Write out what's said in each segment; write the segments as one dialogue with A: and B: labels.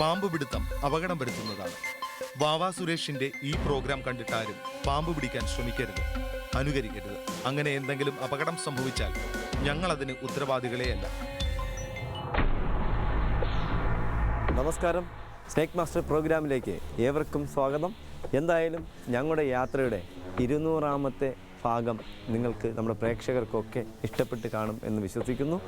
A: പാമ്പ് പിടുത്തം അപകടം വരുത്തുന്നതാണ് വാവാ സുരേഷിന്റെ ഈ പ്രോഗ്രാം കണ്ടിട്ടാരും പാമ്പ് പിടിക്കാൻ ശ്രമിക്കരുത്. അനുകരിക്കരുത്. അങ്ങനെ എന്തെങ്കിലും അപകടം സംഭവിച്ചാൽ ഞങ്ങൾ അതിന് ഉത്തരവാദികളെയല്ല.
B: നമസ്കാരം. സ്നേക് മാസ്റ്റർ പ്രോഗ്രാമിലേക്ക് ഏവർക്കും സ്വാഗതം. എന്തായാലും ഞങ്ങളുടെ യാത്രയുടെ ഇരുന്നൂറാമത്തെ ഭാഗം നിങ്ങൾക്ക് നമ്മുടെ പ്രേക്ഷകർക്കൊക്കെ ഇഷ്ടപ്പെട്ട് കാണും എന്ന് വിശ്വസിക്കുന്നു.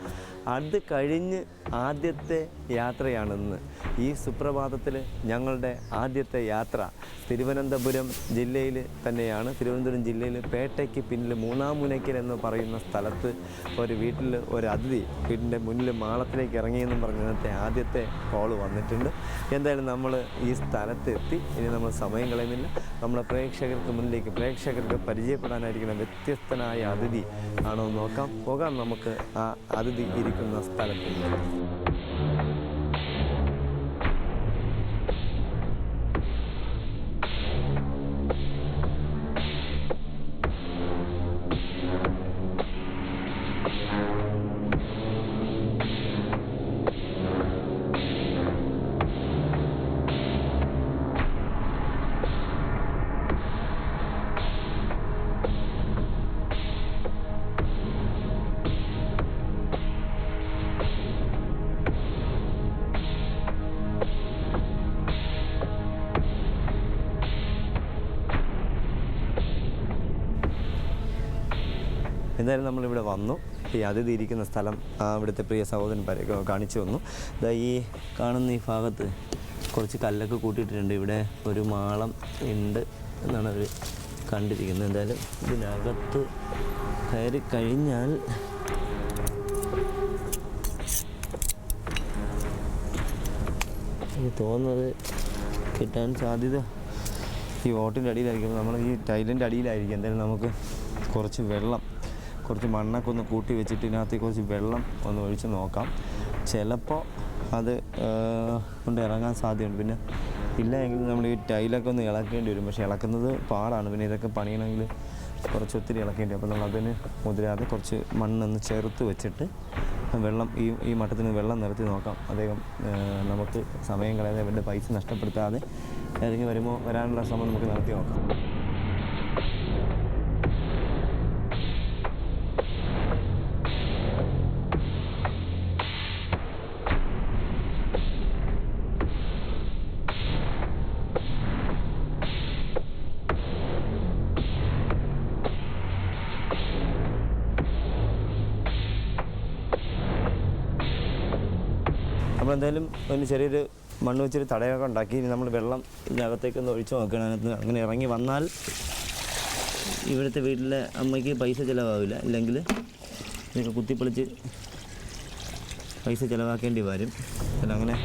B: അത് കഴിഞ്ഞ് ആദ്യത്തെ യാത്രയാണെന്ന്. ഈ സുപ്രഭാതത്തിൽ ഞങ്ങളുടെ ആദ്യത്തെ യാത്ര തിരുവനന്തപുരം ജില്ലയിൽ തന്നെയാണ്. തിരുവനന്തപുരം ജില്ലയിൽ പേട്ടയ്ക്ക് പിന്നിൽ മൂന്നാം മുനയ്ക്കൽ എന്ന് പറയുന്ന സ്ഥലത്ത് ഒരു വീട്ടിൽ ഒരു അതിഥി വീടിന്റെ മുന്നിൽ മാളത്തിലേക്ക് ഇറങ്ങിയെന്നും പറഞ്ഞ ആദ്യത്തെ കോൾ വന്നിട്ടുണ്ട്. എന്തായാലും നമ്മൾ ഈ സ്ഥലത്തെത്തി. ഇനി നമ്മൾ സമയം കളയുന്നില്ല. നമ്മളെ പ്രേക്ഷകർക്ക് മുന്നിലേക്ക് പ്രേക്ഷകർക്ക് പരിചയപ്പെടാനായിരിക്കുന്ന വ്യത്യസ്തനായ അതിഥി ആണോ നോക്കാം. പോകാം നമുക്ക് ആ അതിഥി ഇരിക്കുന്ന സ്ഥലത്തേക്ക് എന്തായാലും നമ്മളിവിടെ വന്നു. ഈ അതിഥി ഇരിക്കുന്ന സ്ഥലം ഇവിടുത്തെ പ്രിയ സഹോദരൻ കാണിച്ചു വന്നു ഇതാ ഈ കാണുന്ന ഈ ഭാഗത്ത് കുറച്ച് കല്ലൊക്കെ കൂട്ടിയിട്ടുണ്ട് ഇവിടെ ഒരു മാളം ഉണ്ട് എന്നാണ് അവർ കണ്ടിരിക്കുന്നത്. എന്തായാലും ഇതിനകത്ത് കയറി കഴിഞ്ഞാൽ തോന്നുന്നത് കിട്ടാൻ സാധ്യത ഈ ഓട്ടിന്റെ അടിയിലായിരിക്കും. നമ്മൾ ഈ ടൈലിന്റെ അടിയിലായിരിക്കും. എന്തായാലും നമുക്ക് കുറച്ച് വെള്ളം കുറച്ച് മണ്ണൊക്കെ ഒന്ന് കൂട്ടി വെച്ചിട്ട് ഇതിനകത്ത് കുറച്ച് വെള്ളം ഒന്ന് ഒഴിച്ച് നോക്കാം. ചിലപ്പോൾ അത് കൊണ്ട് ഇറങ്ങാൻ സാധ്യതയുണ്ട്. പിന്നെ ഇല്ല എങ്കിൽ നമ്മൾ ഈ ടൈലൊക്കെ ഒന്ന് ഇളക്കേണ്ടി വരും. പക്ഷേ ഇളക്കുന്നത് പാടാണ്. പിന്നെ ഇതൊക്കെ പണിയണമെങ്കിൽ കുറച്ച് ഒത്തിരി ഇളക്കേണ്ടി അപ്പോൾ നമ്മൾ അതിന് മുതിരാതെ കുറച്ച് മണ്ണൊന്ന് ചേർത്ത് വെച്ചിട്ട് വെള്ളം ഈ ഈ മട്ടത്തിന് വെള്ളം നിരത്തി നോക്കാം. അദ്ദേഹം നമുക്ക് സമയം കളയാതെ അവരുടെ പൈസ നഷ്ടപ്പെടുത്താതെ ഇറങ്ങി വരുമ്പോൾ വരാനുള്ള ശ്രമം നമുക്ക് നടത്തി നോക്കാം. എന്തായാലും ഒരു ചെറിയൊരു മണ്ണ് വെച്ചൊരു തടയൊക്കെ ഉണ്ടാക്കി ഇനി നമ്മൾ വെള്ളം ഇതിനകത്തേക്ക് ഒന്ന് ഒഴിച്ചു നോക്കണം. അങ്ങനെ ഇറങ്ങി വന്നാൽ ഇവിടുത്തെ വീട്ടിലെ അമ്മയ്ക്ക് പൈസ ചിലവാവില്ല. ഇല്ലെങ്കിൽ ഇതൊക്കെ കുത്തിപ്പൊളിച്ച് പൈസ ചിലവാക്കേണ്ടി വരും. അല്ല അങ്ങനെ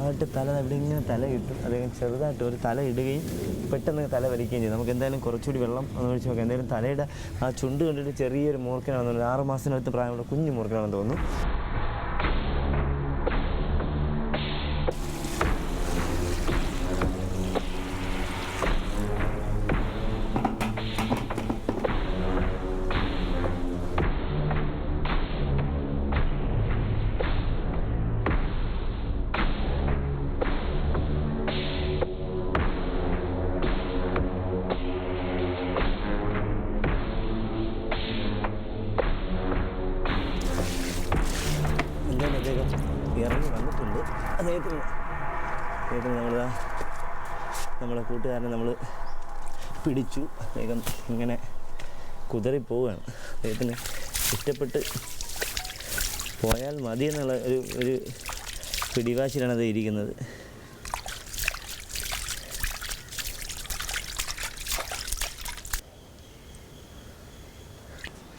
B: ചെറുതായിട്ട് തല ഇവിടെ ഇങ്ങനെ തല ഇട്ടു. അദ്ദേഹം ചെറുതായിട്ട് ഒരു തല ഇടുകയും പെട്ടെന്ന് തല വലിക്കുകയും ചെയ്തു. നമുക്ക് എന്തായാലും കുറച്ചുകൂടി വെള്ളം ഒന്ന് ഒഴിച്ച് നോക്കാം. എന്തായാലും തലയുടെ ആ ചുണ്ട് കണ്ടിട്ട് ചെറിയൊരു മൂർക്കനാണെന്ന് തോന്നുന്നു. ആറ് മാസത്തിനടുത്ത് പ്രായമുള്ള കുഞ്ഞു മൂർക്കനാണെന്ന് തോന്നുന്നു. ഇറങ്ങി വന്നിട്ടുണ്ട്. അദ്ദേഹത്തിന് അദ്ദേഹത്തിന് നമ്മൾ നമ്മളെ കൂട്ടുകാരനെ നമ്മൾ പിടിച്ചു. അദ്ദേഹം ഇങ്ങനെ കുതറിപ്പോവുകയാണ് അദ്ദേഹത്തിന് ഇഷ്ടപ്പെട്ട് പോയാൽ മതി എന്നുള്ള ഒരു ഒരു പിടിവാശിലാണ് അത് ഇരിക്കുന്നത്.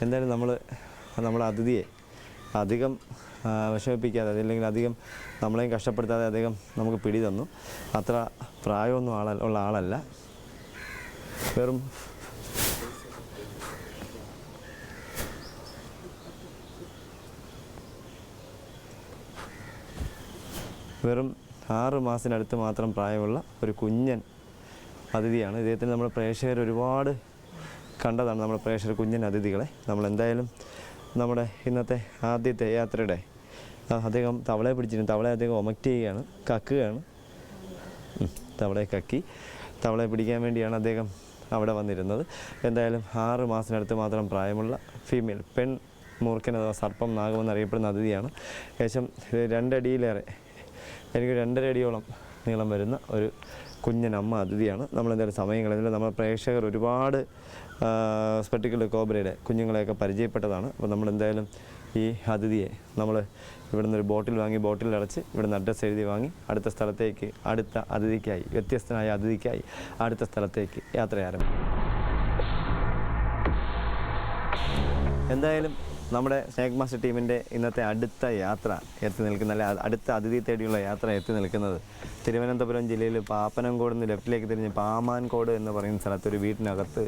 B: എന്തായാലും നമ്മൾ നമ്മളെ അതിഥിയെ അധികം വിഷമിപ്പിക്കാതെ അതല്ലെങ്കിൽ അധികം നമ്മളെയും കഷ്ടപ്പെടുത്താതെ അധികം നമുക്ക് പിടി തന്നു. അത്ര പ്രായമൊന്നും ആള ഉള്ള ആളല്ല. വെറും വെറും ആറ് മാസത്തിനടുത്ത് മാത്രം പ്രായമുള്ള ഒരു കുഞ്ഞൻ അതിഥിയാണ്. ഇദ്ദേഹത്തിന് നമ്മൾ പ്രേക്ഷകർ ഒരുപാട് കണ്ടതാണ് നമ്മുടെ പ്രേക്ഷകർ കുഞ്ഞൻ അതിഥികളെ. നമ്മൾ എന്തായാലും നമ്മുടെ ഇന്നത്തെ ആദ്യത്തെ യാത്രയുടെ അദ്ദേഹം തവളയെ പിടിച്ചിരുന്നു. തവളയെ അദ്ദേഹം ഒമക്റ്റ് ചെയ്യുകയാണ് കക്കുകയാണ്. തവളയെ കക്കി. തവളയെ പിടിക്കാൻ വേണ്ടിയാണ് അദ്ദേഹം അവിടെ വന്നിരുന്നത്. എന്തായാലും ആറ് മാസത്തിനടുത്ത് മാത്രം പ്രായമുള്ള ഫീമെയിൽ പെൺ മൂർഖൻ അഥവാ സർപ്പം നാഗമെന്ന് അറിയപ്പെടുന്ന അതിഥിയാണ്. ഏകദേശം രണ്ടടിയിലേറെ എനിക്ക് രണ്ടര അടിയോളം നീളം വരുന്ന ഒരു കുഞ്ഞൻ അമ്മ അതിഥിയാണ്. നമ്മളെന്തായാലും സമയം കളയുന്നില്ല. നമ്മുടെ പ്രേക്ഷകർ ഒരുപാട് സ്പെട്ടിക്കൽ കോബ്രയുടെ കുഞ്ഞുങ്ങളെയൊക്കെ പരിചയപ്പെട്ടതാണ്. അപ്പോൾ നമ്മൾ എന്തായാലും ഈ അതിഥിയെ നമ്മൾ ഇവിടുന്ന് ഒരു ബോട്ടിൽ വാങ്ങി ബോട്ടിൽ അടച്ച് ഇവിടുന്ന് അഡ്രസ്സ് എഴുതി വാങ്ങി അടുത്ത സ്ഥലത്തേക്ക് അടുത്ത അതിഥിക്കായി വ്യത്യസ്തനായ അതിഥിക്കായി അടുത്ത സ്ഥലത്തേക്ക് യാത്ര ആരംഭിക്കും. എന്തായാലും നമ്മുടെ സ്നേക് മാസ്റ്റർ ടീമിന്റെ ഇന്നത്തെ അടുത്ത യാത്ര എത്തി നിൽക്കുന്ന അല്ലെ അടുത്ത അതിഥി തേടിയുള്ള യാത്ര എത്തി നിൽക്കുന്നത് തിരുവനന്തപുരം ജില്ലയിൽ പാപ്പനംകോട് നിന്ന് ലെഫ്റ്റിലേക്ക് തിരിഞ്ഞ് പാമാൻകോട് എന്ന് പറയുന്ന സ്ഥലത്ത് ഒരു വീട്ടിനകത്ത്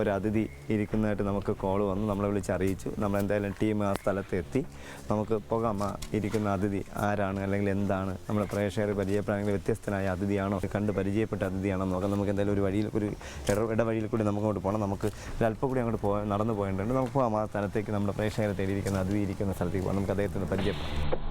B: ഒരു അതിഥി ഇരിക്കുന്നതായിട്ട് നമുക്ക് കോൾ വന്നു. നമ്മളെ വിളിച്ച് അറിയിച്ചു. നമ്മൾ എന്തായാലും ടീം ആ സ്ഥലത്ത് എത്തി. നമുക്ക് പോകാം. ആ ഇരിക്കുന്ന അതിഥി ആരാണ് അല്ലെങ്കിൽ എന്താണ്? നമ്മുടെ പ്രേക്ഷകർ പരിചയപ്പെടാണെങ്കിൽ വ്യത്യസ്തനായ അതിഥിയാണോ? കണ്ട് പരിചയപ്പെട്ട അതിഥിയാണോ നോക്കാം. നമുക്ക് എന്തായാലും ഒരു വഴിയിൽ ഒരു ഇട ഇടവഴിയിൽ കൂടി നമുക്ക് അങ്ങോട്ട് പോകണം നമുക്ക് ഒരു അല്പം കൂടി അങ്ങോട്ട് പോകാൻ നടന്നു പോയിട്ടുണ്ട് നമുക്ക് പോകാം ആ സ്ഥലത്തേക്ക് നമ്മുടെ പ്രേക്ഷകരെ തേടിയിരിക്കുന്ന സ്ഥലത്തേക്ക് പോകാം. നമുക്ക് അദ്ദേഹത്തിന് പരിചയപ്പെടാം.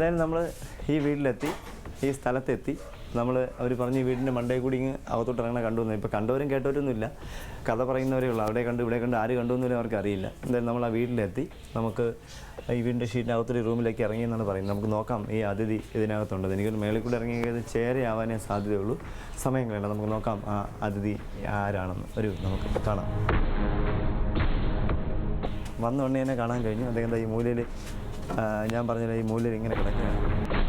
B: എന്തായാലും നമ്മൾ ഈ വീട്ടിലെത്തി ഈ സ്ഥലത്തെത്തി. നമ്മൾ അവർ പറഞ്ഞ് വീടിന്റെ മണ്ടേ കൂടി ഇങ്ങ് അകത്തോട്ട് ഇറങ്ങണ കണ്ടു എന്ന്. ഇപ്പോൾ കണ്ടവരും കേട്ടവരൊന്നുമില്ല. കഥ പറയുന്നവരേ ഉള്ളൂ. അവിടെ കണ്ടു ഇവിടെ കണ്ട് ആര് കണ്ടു എന്നൊന്നും അവർക്ക് അറിയില്ല. എന്തായാലും നമ്മൾ ആ വീട്ടിലെത്തി. നമുക്ക് ഈ വീടിന്റെ ഷീറ്റിനകത്തൊരു റൂമിലേക്ക് ഇറങ്ങി എന്നാണ് പറയുന്നത്. നമുക്ക് നോക്കാം ഈ അതിഥി ഇതിനകത്തുണ്ട്. എനിക്കൊരു മേളിൽ കൂടെ ഇറങ്ങിയത് ചേരയാവാനേ സാധ്യതയുള്ളൂ. സമയം കഴിയണം നമുക്ക് നോക്കാം ആ അതിഥി ആരാണെന്ന്. ഒരു നമുക്ക് കാണാം. വന്ന കാണാൻ കഴിഞ്ഞു. അദ്ദേഹം ഈ മൂലയിൽ ഞാൻ പറഞ്ഞില്ല ഈ മൂല്യം ഇങ്ങനെ കിടക്കുകയാണ്.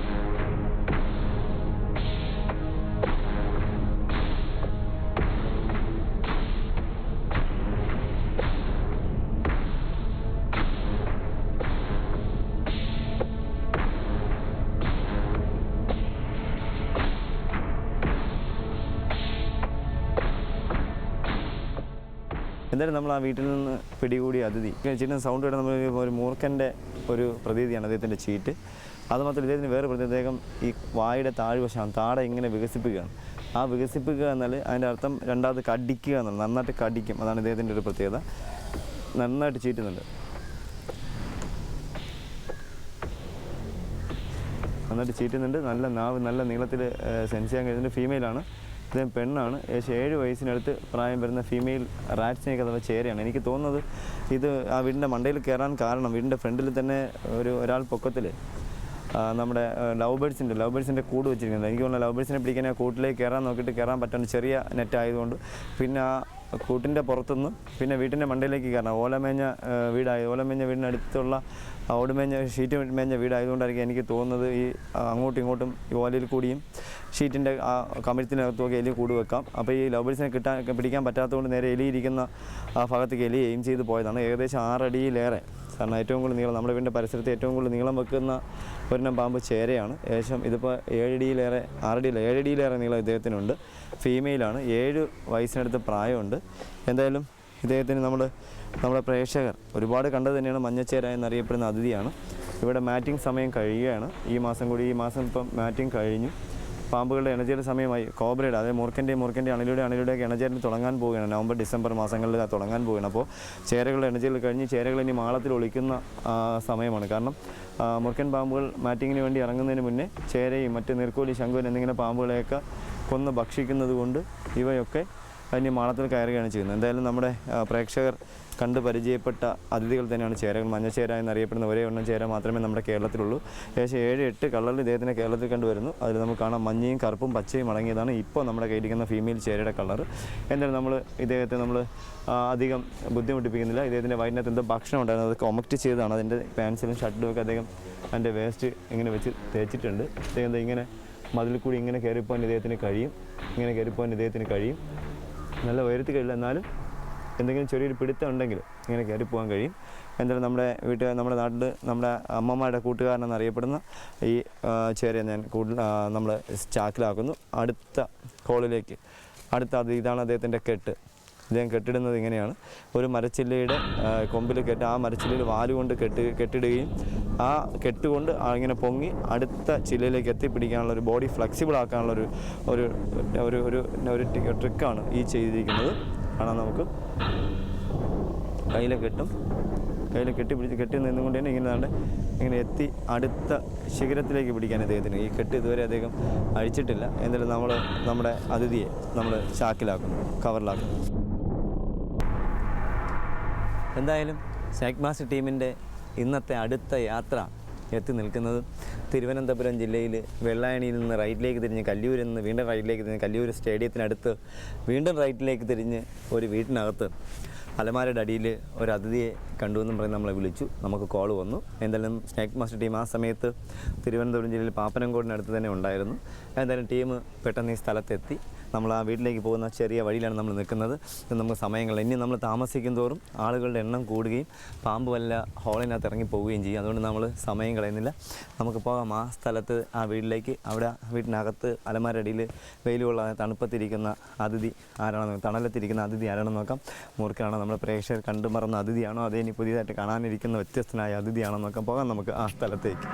B: എന്തായാലും നമ്മൾ ആ വീട്ടിൽ നിന്ന് പിടികൂടിയ അതിഥി. ചീറ്റിന് സൗണ്ട് കേട്ട് നമ്മൾ ഒരു മൂർഖന്റെ ഒരു പ്രതീതിയാണ് അദ്ദേഹത്തിന്റെ ചീറ്റ് അതുമാത്രമല്ല ഇദ്ദേഹത്തിന് വേറെ പ്രതി അദ്ദേഹം ഈ വായുടെ താഴ്വശമാണ് താട ഇങ്ങനെ വികസിപ്പിക്കുകയാണ്. ആ വികസിപ്പിക്കുക എന്നാൽ അതിന്റെ അർത്ഥം രണ്ടാമത് കടിക്കുക എന്നാണ് നന്നായിട്ട് കടിക്കും. അതാണ് ഇദ്ദേഹത്തിന്റെ ഒരു പ്രത്യേകത. നന്നായിട്ട് ചീറ്റുന്നുണ്ട്. നന്നായിട്ട് ചീറ്റുന്നുണ്ട്. നല്ല നാവ് നല്ല നീളത്തിൽ സെൻസ് ചെയ്യാൻ കഴിയുന്നുണ്ട് ഫീമെയിലാണ് ഇദ്ദേഹം പെണ്ണാണ്. ഏകദേശം ഏഴ് വയസ്സിനടുത്ത് പ്രായം വരുന്ന ഫീമെയിൽ റാറ്റ് സ്നേക്ക് അഥവാ ചേരയാണ്. എനിക്ക് തോന്നുന്നത് ഇത് ആ വീടിന്റെ മണ്ടയിൽ കയറാൻ കാരണം വീടിന്റെ ഫ്രണ്ടിൽ തന്നെ ഒരു ഒരാൾ പൊക്കത്തിൽ നമ്മുടെ ലവ് ബേഡ്സിന്റെ ലവ് ബേഡ്സിന്റെ കൂട് വെച്ചിരിക്കുന്നത്. എനിക്ക് തോന്നുന്നു ലവ് ബേഡ്സിനെ പിടിക്കാൻ ആ കൂട്ടിലേക്ക് കയറാൻ നോക്കിയിട്ട് കയറാൻ പറ്റുന്ന ചെറിയ നെറ്റ് ആയതുകൊണ്ട്. പിന്നെ ആ കൂട്ടിന്റെ പുറത്തുനിന്ന് പിന്നെ വീട്ടിന്റെ മണ്ടയിലേക്ക് കയറണം. ഓലമേഞ്ഞ വീടായ. ഓലമേഞ്ഞ വീടിനടുത്തുള്ള ഓടുമേഞ്ഞ ഷീറ്റ് മേഞ്ഞ വീടായതുകൊണ്ടായിരിക്കും എനിക്ക് തോന്നുന്നത് ഈ അങ്ങോട്ടും ഇങ്ങോട്ടും ഈ ഓലയിൽ കൂടിയും ഷീറ്റിന്റെ ആ കമിഴ്ത്തിനകത്തുമൊക്കെ എലി കൂട് വെക്കാം. അപ്പോൾ ഈ ലവ് കിട്ടാൻ പിടിക്കാൻ പറ്റാത്തതുകൊണ്ട് നേരെ എലിയിരിക്കുന്ന ആ ഭാഗത്തേക്ക് എലി എയിം ചെയ്ത് പോയതാണ്. ഏകദേശം ആറടിയിലേറെ കാരണം ഏറ്റവും കൂടുതൽ നീളം നമ്മുടെ വീടിന്റെ പരിസരത്ത് ഏറ്റവും കൂടുതൽ നീളം വെക്കുന്ന ഒരെണ്ണം പാമ്പ് ചേരയാണ്. ഏകദേശം ഇതിപ്പോൾ ഏഴടിയിലേറെ ആറടിയിൽ ഏഴടിയിലേറെ നീളം ഇദ്ദേഹത്തിനുണ്ട്. ഫീമെയിലാണ് ഏഴ് വയസ്സിനടുത്ത് പ്രായമുണ്ട്. എന്തായാലും ഇദ്ദേഹത്തിന് നമ്മൾ നമ്മുടെ പ്രേക്ഷകർ ഒരുപാട് കണ്ടത് തന്നെയാണ് മഞ്ഞച്ചേര എന്നറിയപ്പെടുന്ന അതിഥിയാണ്. ഇവിടെ മാറ്റിംഗ് സമയം കഴിയുകയാണ്. ഈ മാസം കൂടി ഈ മാസം ഇപ്പം മാറ്റിംഗ് കഴിഞ്ഞു. പാമ്പുകളുടെ ഇണചേരൽ സമയമായി. കോബ്രയുടെ അതായത് മൂർക്കന്റെയും മൂർക്കന്റെ അണിലൂടെ അണിലൂടെയൊക്കെ ഇണചേരൽ തുടങ്ങാൻ പോവുകയാണ്. നവംബർ ഡിസംബർ മാസങ്ങളിൽ തുടങ്ങാൻ പോവുകയാണ്. അപ്പോൾ ചേരകളുടെ ഇണചേരൽ കഴിഞ്ഞ് ചേരകൾ ഇനി മാളത്തിൽ ഒളിക്കുന്ന സമയമാണ്. കാരണം മുറുക്കൻ പാമ്പുകൾ മാറ്റിങ്ങിന് വേണ്ടി ഇറങ്ങുന്നതിന് മുന്നേ ചേരയും മറ്റ് നീർക്കോലി ശംഖുവൻ എന്നിങ്ങനെ പാമ്പുകളെയൊക്കെ കൊന്ന് ഭക്ഷിക്കുന്നത് കൊണ്ട് ഇവയൊക്കെ ഇനി മാളത്തിൽ കയറുകയാണ് ചെയ്യുന്നത്. എന്തായാലും നമ്മുടെ പ്രേക്ഷകർ കണ്ട് പരിചയപ്പെട്ട അതിഥികൾ തന്നെയാണ് ചേരകൾ. മഞ്ഞച്ചേര എന്നറിയപ്പെടുന്ന ഒരേ എണ്ണം ചേര മാത്രമേ നമ്മുടെ കേരളത്തിലുള്ളൂ. ഏകദേശം ഏഴ് എട്ട് കളറിൽ ഇദ്ദേഹത്തിനെ കേരളത്തിൽ കണ്ടുവരുന്നു. അതിൽ നമുക്ക് കാണാം മഞ്ഞയും കറുപ്പും പച്ചയും അടങ്ങിയതാണ് ഇപ്പോൾ നമ്മുടെ കയ്യിലിരിക്കുന്ന ഫീമെയിൽ ചേരയുടെ കളർ എന്തായാലും നമ്മൾ ഇദ്ദേഹത്തെ നമ്മൾ അധികം ബുദ്ധിമുട്ടിപ്പിക്കുന്നില്ല. ഇദ്ദേഹത്തിന്റെ വയറ്റിനകത്ത് എന്തോ ഭക്ഷണം ഉണ്ടായിരുന്നു. അത് കൊമക്റ്റ് ചെയ്തതാണ്. അതിന്റെ പാൻസിലും ഷർട്ടിലും ഒക്കെ അദ്ദേഹം അതിന്റെ വേസ്റ്റ് ഇങ്ങനെ വെച്ച് തേച്ചിട്ടുണ്ട്. അദ്ദേഹം ഇങ്ങനെ മതിൽ കൂടി ഇങ്ങനെ കയറിപ്പോൻ ഇദ്ദേഹത്തിന് കഴിയും. ഇങ്ങനെ കയറിപ്പോൻ ഇദ്ദേഹത്തിന് കഴിയും. നല്ല ഉയരത്തിൽ കഴിയില്ല. എന്നാലും എന്തെങ്കിലും ചെറിയൊരു പിടുത്തം ഉണ്ടെങ്കിൽ ഇങ്ങനെ കയറി പോകാൻ കഴിയും. എന്തായാലും നമ്മുടെ വീട്ടിൽ നമ്മുടെ നാട്ടിൽ നമ്മുടെ അമ്മമാരുടെ കൂട്ടുകാരനെന്ന് അറിയപ്പെടുന്ന ഈ ചേരയെ ഞാൻ കൂടുതൽ നമ്മൾ ചാക്കിലാക്കുന്നു. അടുത്ത ഹോളിലേക്ക് അടുത്ത അത് ഇതാണ് അദ്ദേഹത്തിന്റെ കെട്ട്. ഇദ്ദേഹം കെട്ടിടുന്നത് ഇങ്ങനെയാണ്. ഒരു മരച്ചില്ലയുടെ കൊമ്പിൽ കെട്ട് ആ മരച്ചില്ലയിൽ വാലുകൊണ്ട് കെട്ടി കെട്ടിടുകയും ആ കെട്ടുകൊണ്ട് ഇങ്ങനെ പൊങ്ങി അടുത്ത ചില്ലയിലേക്ക് എത്തിപ്പിടിക്കാനുള്ള ഒരു ബോഡി ഫ്ലെക്സിബിൾ ആക്കാനുള്ള ഒരു ഒരു ഒരു ഒരു ട്രിക്കാണ് ഈ ചെയ്തിരിക്കുന്നത്. കാണാൻ നമുക്ക്. കയ്യിൽ കെട്ടും. കയ്യിൽ കെട്ടി പിടിച്ച് കെട്ടി നിന്നുകൊണ്ട് തന്നെ ഇങ്ങനെ ദാണ്ട് ഇങ്ങനെ എത്തി അടുത്ത ശിഖരത്തിലേക്ക് പിടിക്കാൻ അദ്ദേഹത്തിന്. ഈ കെട്ട് ഇതുവരെ അദ്ദേഹം അഴിച്ചിട്ടില്ല. എന്നിട്ട് നമ്മൾ നമ്മുടെ അതിഥിയെ നമ്മൾ ചാക്കിലാക്കുന്നു കവറിലാക്കുന്നു. എന്തായാലും സാഗ്മാസ് ടീമിന്റെ ഇന്നത്തെ അടുത്ത യാത്ര എത്തി നിൽക്കുന്നത് തിരുവനന്തപുരം ജില്ലയിൽ വെള്ളായണിയിൽ നിന്ന് റൈറ്റിലേക്ക് തിരിഞ്ഞ് കല്ലൂരിൽ നിന്ന് വീണ്ടും റൈറ്റിലേക്ക് തിരിഞ്ഞ് കല്ലൂർ സ്റ്റേഡിയത്തിനടുത്ത് വീണ്ടും റൈറ്റിലേക്ക് തിരിഞ്ഞ് ഒരു വീട്ടിനകത്ത് അലമാരയുടെ അടിയിൽ ഒരു അതിഥിയെ കണ്ടു എന്നും പറഞ്ഞ് നമ്മളെ വിളിച്ചു. നമുക്ക് കോൾ വന്നു. എന്തായാലും സ്നാക്ക് മാസ്റ്റർ ടീം ആ സമയത്ത് തിരുവനന്തപുരം ജില്ലയിൽ പാപ്പനംകോടിനടുത്ത് തന്നെ ഉണ്ടായിരുന്നു. എന്തായാലും ടീം പെട്ടെന്ന് ഈ സ്ഥലത്തെത്തി. നമ്മൾ ആ വീട്ടിലേക്ക് പോകുന്ന ചെറിയ വഴിയിലാണ് നമ്മൾ നിൽക്കുന്നത്. ഇത് നമുക്ക് സമയങ്ങൾ ഇനി നമ്മൾ താമസിക്കും തോറും ആളുകളുടെ എണ്ണം കൂടുകയും പാമ്പ് വല്ല ഹോളിനകത്ത് ഇറങ്ങി പോവുകയും ചെയ്യും. അതുകൊണ്ട് നമ്മൾ സമയം കളയുന്നില്ല. നമുക്ക് പോകാം. ആ സ്ഥലത്ത് ആ വീട്ടിലേക്ക്. അവിടെ വീട്ടിനകത്ത് അലമാരടിയിൽ വെയിലുള്ള തണുപ്പത്തിരിക്കുന്ന അതിഥി ആരാണെന്ന്. തണലത്തിരിക്കുന്ന അതിഥി ആരാണെന്ന് നോക്കാം. മൂർഖനാണോ? നമ്മുടെ പ്രേക്ഷകർ കണ്ടു മറന്ന അതിഥിയാണോ? അതേ ഇനി പുതിയതായിട്ട് കാണാനിരിക്കുന്ന വ്യത്യസ്തനായ അതിഥിയാണോ നോക്കാം. പോകാം നമുക്ക് ആ സ്ഥലത്തേക്ക്.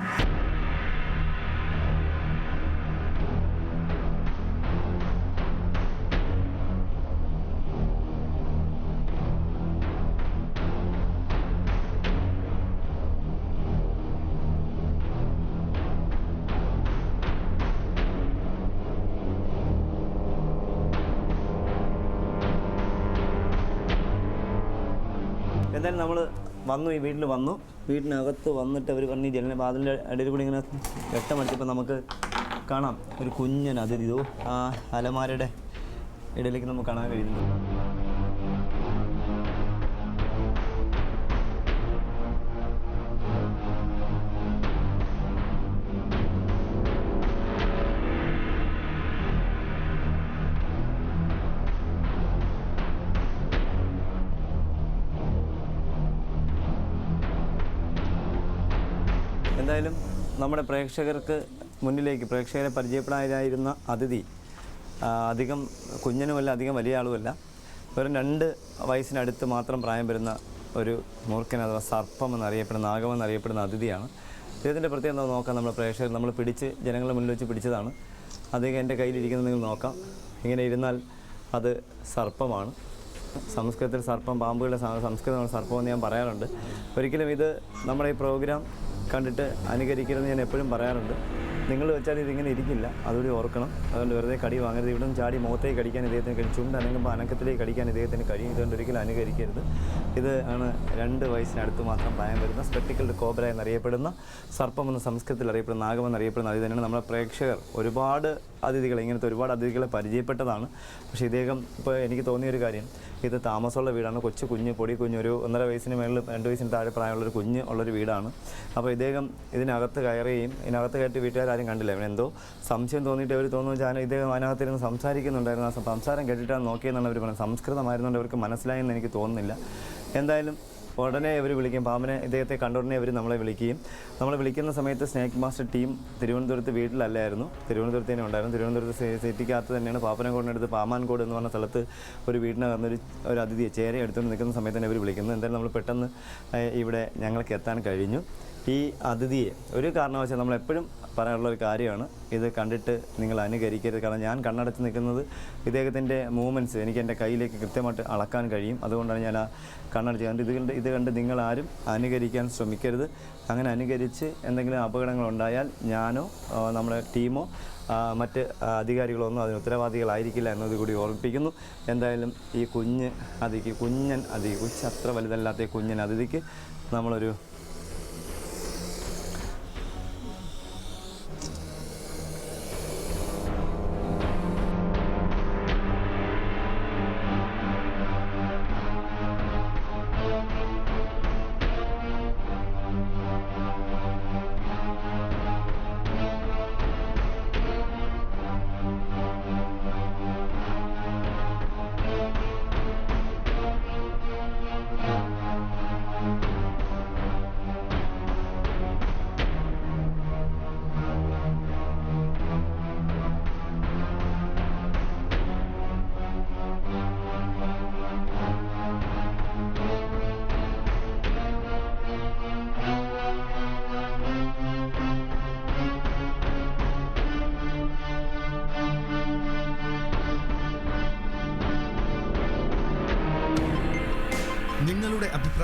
B: എന്തായാലും നമ്മൾ വന്നു ഈ വീട്ടിൽ വന്നു. വീട്ടിനകത്ത് വന്നിട്ട് അവർ പറഞ്ഞ് ജനലിന്റെ വാതിലിന്റെ ഇടയിൽ കൂടി ഇങ്ങനെ വെട്ടമടിച്ചപ്പോൾ നമുക്ക് കാണാം. ഒരു കുഞ്ഞൻ അതിഥി. ആ അലമാരയുടെ ഇടയിലേക്ക് നമുക്ക് കാണാൻ കഴിയുന്നു എന്തായാലും നമ്മുടെ പ്രേക്ഷകർക്ക് മുന്നിലേക്ക് പ്രേക്ഷകരെ പരിചയപ്പെടാനായിരുന്ന അതിഥി അധികം കുഞ്ഞനുമല്ല അധികം വലിയ ആളുമല്ല. വെറും രണ്ട് വയസ്സിനടുത്ത് മാത്രം പ്രായം വരുന്ന ഒരു മൂർഖൻ അഥവാ സർപ്പം എന്നറിയപ്പെടുന്ന നാഗം എന്നറിയപ്പെടുന്ന അതിഥിയാണ്. ഇദ്ദേഹത്തിന്റെ പ്രത്യേകത എന്താ നോക്കാം നമ്മുടെ പ്രേക്ഷകർ. നമ്മൾ പിടിച്ച് ജനങ്ങളെ മുന്നിൽ വെച്ച് പിടിച്ചതാണ്. അദ്ദേഹം എന്റെ കയ്യിലിരിക്കുന്നത് നിങ്ങൾ നോക്കാം. ഇങ്ങനെ ഇരുന്നാൽ അത് സർപ്പമാണ്. സംസ്കൃതത്തിൽ സർപ്പം പാമ്പുകളുടെ സംസ്കൃതമാണ് സർപ്പമെന്ന് ഞാൻ പറയാറുണ്ട്. ഒരിക്കലും ഇത് നമ്മുടെ ഈ പ്രോഗ്രാം കണ്ടിട്ട് അനുകരിക്കരുതെന്ന് ഞാൻ എപ്പോഴും പറയാറുണ്ട്. നിങ്ങൾ വെച്ചാൽ ഇതിങ്ങനെ ഇരിക്കില്ല. അതുകൂടി ഓർക്കണം. അതുകൊണ്ട് വെറുതെ കടി വാങ്ങരുത്. ഇവിടെ നിന്ന് ചാടി മുഖത്തേക്ക് കടിക്കാൻ ഇദ്ദേഹത്തിന് കഴിയും. ചുണ്ട് അനങ്ങുമ്പോൾ അനക്കത്തിലേക്ക് കടിക്കാൻ ഇദ്ദേഹത്തിന് കഴിയും. ഇതുകൊണ്ട് ഒരിക്കലും അനുകരിക്കരുത്. ഇത് ആണ് രണ്ട് വയസ്സിനടുത്ത് മാത്രം പ്രായം വരുന്ന സ്പെക്ടിക്കൽഡ് കോബ്ര എന്നറിയപ്പെടുന്ന സർപ്പം എന്ന സംസ്കൃതത്തിൽ അറിയപ്പെടുന്ന നാഗം എന്നറിയപ്പെടുന്ന അത് തന്നെയാണ് നമ്മുടെ പ്രേക്ഷകർ ഒരുപാട് അതിഥികൾ ഇങ്ങനത്തെ ഒരുപാട് അതിഥികളെ പരിചയപ്പെട്ടതാണ്. പക്ഷേ ഇദ്ദേഹം ഇപ്പോൾ എനിക്ക് തോന്നിയ ഒരു കാര്യം ഇത് താമസമുള്ള വീടാണ്. കൊച്ചു കുഞ്ഞ് പൊടി കുഞ്ഞ് ഒരു ഒന്നര വയസ്സിന് മേളിൽ രണ്ട് വയസ്സിന് താഴെ പ്രായമുള്ളൊരു കുഞ്ഞ് ഉള്ളൊരു വീടാണ്. അപ്പോൾ ഇദ്ദേഹം ഇതിനകത്ത് കയറുകയും ഇതിനകത്ത് കയറ്റി വീട്ടുകാരും കണ്ടില്ല? അവൻ എന്തോ സംശയം തോന്നിയിട്ട് അവർ തോന്നുന്നു വെച്ചാൽ ഇദ്ദേഹം അതിനകത്തിരുന്ന് സംസാരിക്കുന്നുണ്ടായിരുന്നു. ആ സംസാരം കേട്ടിട്ടാണ് നോക്കിയെന്നാണ് അവർ പറഞ്ഞത്. സംസ്കൃതമായിരുന്നുകൊണ്ട് അവർക്ക് മനസ്സിലായെന്ന് എനിക്ക് തോന്നുന്നില്ല. എന്തായാലും ഉടനെ അവർ വിളിക്കും. പാമ്പിനെ ഇദ്ദേഹത്തെ കണ്ട ഉടനെ അവർ നമ്മളെ വിളിക്കുകയും നമ്മളെ വിളിക്കുന്ന സമയത്ത് സ്നേക്ക് മാസ്റ്റർ ടീം തിരുവനന്തപുരത്ത് വീട്ടിലല്ലായിരുന്നു. തിരുവനന്തപുരത്ത് തന്നെ ഉണ്ടായിരുന്നു. തിരുവനന്തപുരത്ത് സിറ്റിക്കകത്ത് തന്നെയാണ് പാപ്പനംകോടിനടുത്ത് പാമാൻകോട് എന്ന് പറഞ്ഞ സ്ഥലത്ത് ഒരു വീടിനകത്ത് ഒരു ഒരു അതിഥിയെ ചേര എടുത്തുകൊണ്ട് നിൽക്കുന്ന സമയത്ത് തന്നെ അവർ വിളിക്കുന്നത്. എന്തായാലും നമ്മൾ പെട്ടെന്ന് ഇവിടെ ഞങ്ങൾക്ക് എത്താൻ കഴിഞ്ഞു. ഈ അതിഥിയെ ഒരു കാരണവശാൽ നമ്മൾ എപ്പോഴും പറയാനുള്ള ഒരു കാര്യമാണ്. ഇത് കണ്ടിട്ട് നിങ്ങൾ അനുകരിക്കരുത്. കാരണം ഞാൻ കണ്ണടച്ച് നിൽക്കുന്നത് ഇദ്ദേഹത്തിന്റെ മൂവ്മെന്റ്സ് എനിക്ക് എന്റെ കയ്യിലേക്ക് കൃത്യമായിട്ട് അളക്കാൻ കഴിയും. അതുകൊണ്ടാണ് ഞാൻ ആ കണ്ണടച്ച് കണ്ട് ഇത് കണ്ട് ഇത് കണ്ട് നിങ്ങളാരും അനുകരിക്കാൻ ശ്രമിക്കരുത്. അങ്ങനെ അനുകരിച്ച് എന്തെങ്കിലും അപകടങ്ങൾ ഉണ്ടായാൽ ഞാനോ നമ്മുടെ ടീമോ മറ്റ് അധികാരികളോ ഒന്നും അതിന് ഉത്തരവാദികളായിരിക്കില്ല എന്നത് കൂടി ഓർമ്മിപ്പിക്കുന്നു. എന്തായാലും ഈ കുഞ്ഞ് അതിക്ക് കുഞ്ഞൻ അതിഥി കൊച്ച് അത്ര വലുതല്ലാത്ത കുഞ്ഞൻ അതിഥിക്ക് നമ്മളൊരു